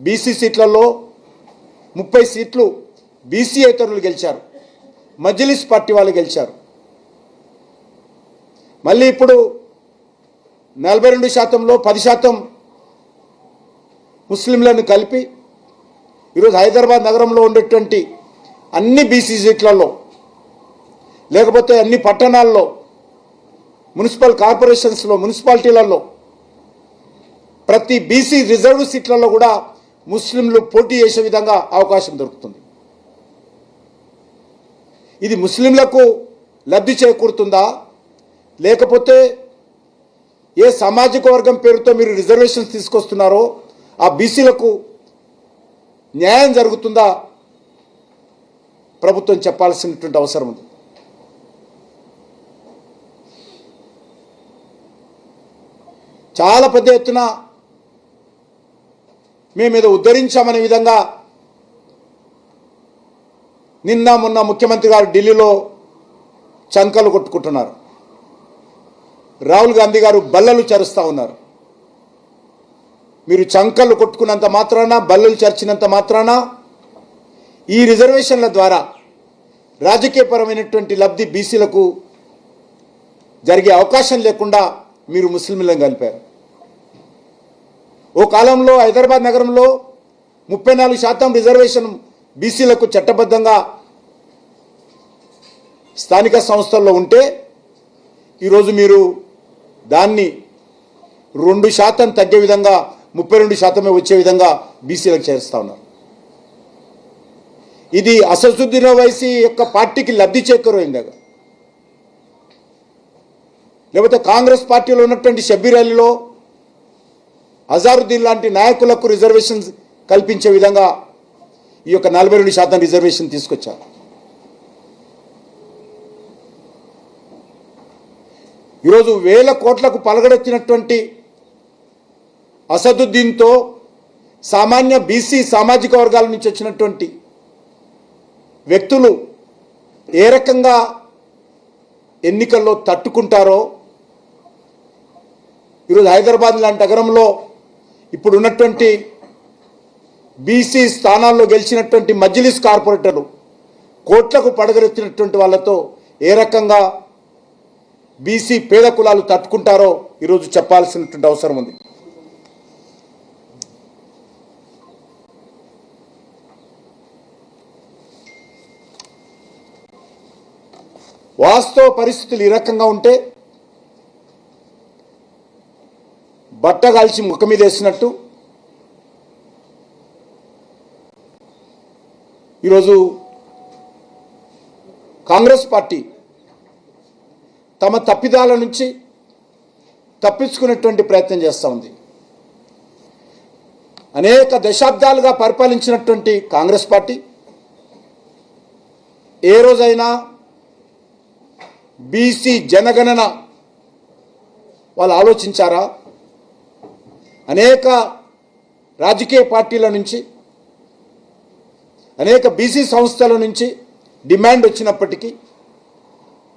BC సీట్లలో ముప్పై సీట్లు బీసీ ఇతరులు గెలిచారు. మజ్లిస్ పార్టీ వాళ్ళు గెలిచారు. మళ్ళీ ఇప్పుడు నలభై రెండు శాతంలో పది శాతం ముస్లింలను కలిపి ఈరోజు హైదరాబాద్ నగరంలో ఉండేటువంటి అన్ని బీసీ సీట్లలో లేకపోతే అన్ని పట్టణాల్లో మున్సిపల్ కార్పొరేషన్స్లో మున్సిపాలిటీలలో ప్రతి బీసీ రిజర్వ్ సీట్లలో కూడా ముస్లింలు పోటీ చేసే విధంగా అవకాశం దొరుకుతుంది. ఇది ముస్లింలకు లబ్ధి చేకూరుతుందా? లేకపోతే ఏ సామాజిక వర్గం పేరుతో మీరు రిజర్వేషన్స్ తీసుకొస్తున్నారో ఆ బీసీలకు న్యాయం జరుగుతుందా? ప్రభుత్వం చెప్పాల్సినటువంటి అవసరం ఉంది. చాలా పెద్ద ఎత్తున మేము మీద ఉద్ధరించామనే విధంగా నిన్న మొన్న ముఖ్యమంత్రి గారు ఢిల్లీలో చంకలు కొట్టుకుంటున్నారు. రాహుల్ గాంధీ గారు బల్లలు చరుస్తూ ఉన్నారు. మీరు చంకలు కొట్టుకున్నంత మాత్రాన బల్లలు చరిచినంత మాత్రాన ఈ రిజర్వేషన్ల ద్వారా రాజకీయపరమైనటువంటి లబ్ధి బీసీలకు జరిగే అవకాశం లేకుండా మీరు ముస్లింలను కలిపారు. ఓ కాలంలో హైదరాబాద్ నగరంలో ముప్పై నాలుగు శాతం రిజర్వేషన్ బీసీలకు చట్టబద్ధంగా స్థానిక సంస్థల్లో ఉంటే ఈరోజు మీరు దాన్ని రెండు శాతం తగ్గే విధంగా ముప్పై రెండు శాతమే వచ్చే విధంగా బీసీలకు చేరుస్తా ఉన్నారు. ఇది అసదుద్దీన్ వైసీ యొక్క పార్టీకి లబ్ధి చేకూరైంది? లేకపోతే కాంగ్రెస్ పార్టీలో ఉన్నటువంటి షబ్బీర్ అలీలో అజారుద్దీన్ లాంటి నాయకులకు రిజర్వేషన్ కల్పించే విధంగా ఈ యొక్క నలభై రెండు శాతం రిజర్వేషన్ తీసుకొచ్చారు. ఈరోజు వేల కోట్లకు పలగడెత్తినటువంటి అసదుద్దీన్తో సామాన్య బీసీ సామాజిక వర్గాల నుంచి వచ్చినటువంటి వ్యక్తులు ఏ రకంగా ఎన్నికల్లో తట్టుకుంటారో ఈరోజు హైదరాబాద్ లాంటి నగరంలో ఇప్పుడు ఉన్నటువంటి బీసీ స్థానాల్లో గెలిచినటువంటి మజ్లిస్ కార్పొరేటర్లు కోట్లకు పడగరెత్తినటువంటి వాళ్ళతో ఏ రకంగా బీసీ పేద కులాలు తట్టుకుంటారో ఈరోజు చెప్పాల్సినటువంటి అవసరం ఉంది. వాస్తవ పరిస్థితులు ఈ రకంగా ఉంటే బట్ట కాల్చి ముఖ మీద వేసినట్టు. ఈరోజు కాంగ్రెస్ పార్టీ తమ తప్పిదాల నుంచి తప్పించుకునేటువంటి ప్రయత్నం చేస్తూ ఉంది. అనేక దశాబ్దాలుగా పరిపాలించినటువంటి కాంగ్రెస్ పార్టీ ఏ రోజైనా బీసీ జనగణన వాళ్ళు ఆలోచించారా? అనేక రాజకీయ పార్టీల నుంచి అనేక బీసీ సంస్థల నుంచి డిమాండ్ వచ్చినప్పటికీ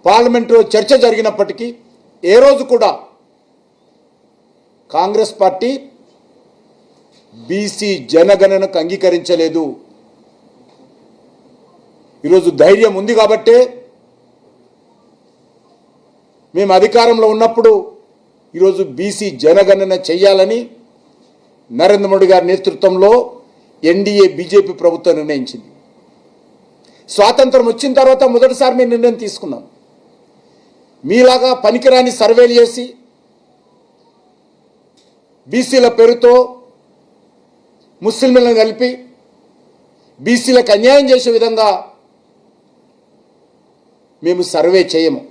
పార్లమెంటులో చర్చ జరిగినప్పటికీ ఏ రోజు కూడా కాంగ్రెస్ పార్టీ బీసీ జనగణనకు అంగీకరించలేదు. ఈరోజు ధైర్యం ఉంది కాబట్టే మేము అధికారంలో ఉన్నప్పుడు ఈరోజు బీసీ జనగణన చేయాలని నరేంద్ర మోడీ గారి నేతృత్వంలో ఎన్డీఏ బీజేపీ ప్రభుత్వం నిర్ణయించింది. స్వాతంత్రం వచ్చిన తర్వాత మొదటిసారి మేము నిర్ణయం తీసుకున్నాం. మీలాగా పనికిరాని సర్వేలు చేసి బీసీల పేరుతో ముస్లింలను కలిపి బీసీలకు అన్యాయం చేసే విధంగా మేము సర్వే చేయము.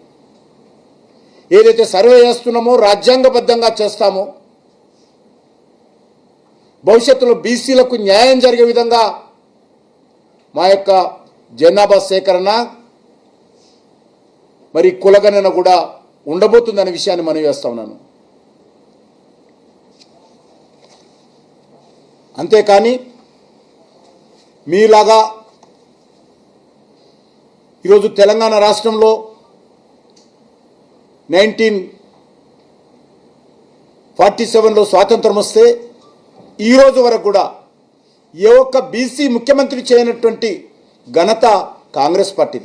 ఏదైతే సర్వే చేస్తున్నామో రాజ్యాంగబద్ధంగా చేస్తామో భవిష్యత్తులో బీసీలకు న్యాయం జరిగే విధంగా మా యొక్క జనాభా సేకరణ మరి కులగణన కూడా ఉండబోతుందనే విషయాన్ని మనం వేస్తా ఉన్నాను. అంతేకాని మీలాగా ఈరోజు తెలంగాణ రాష్ట్రంలో నైన్టీన్ ఫార్టీ సెవెన్లో స్వాతంత్రం వస్తే ఈ రోజు వరకు కూడా ఏ ఒక్క బీసీ ముఖ్యమంత్రి చేయనటువంటి ఘనత కాంగ్రెస్ పార్టీది.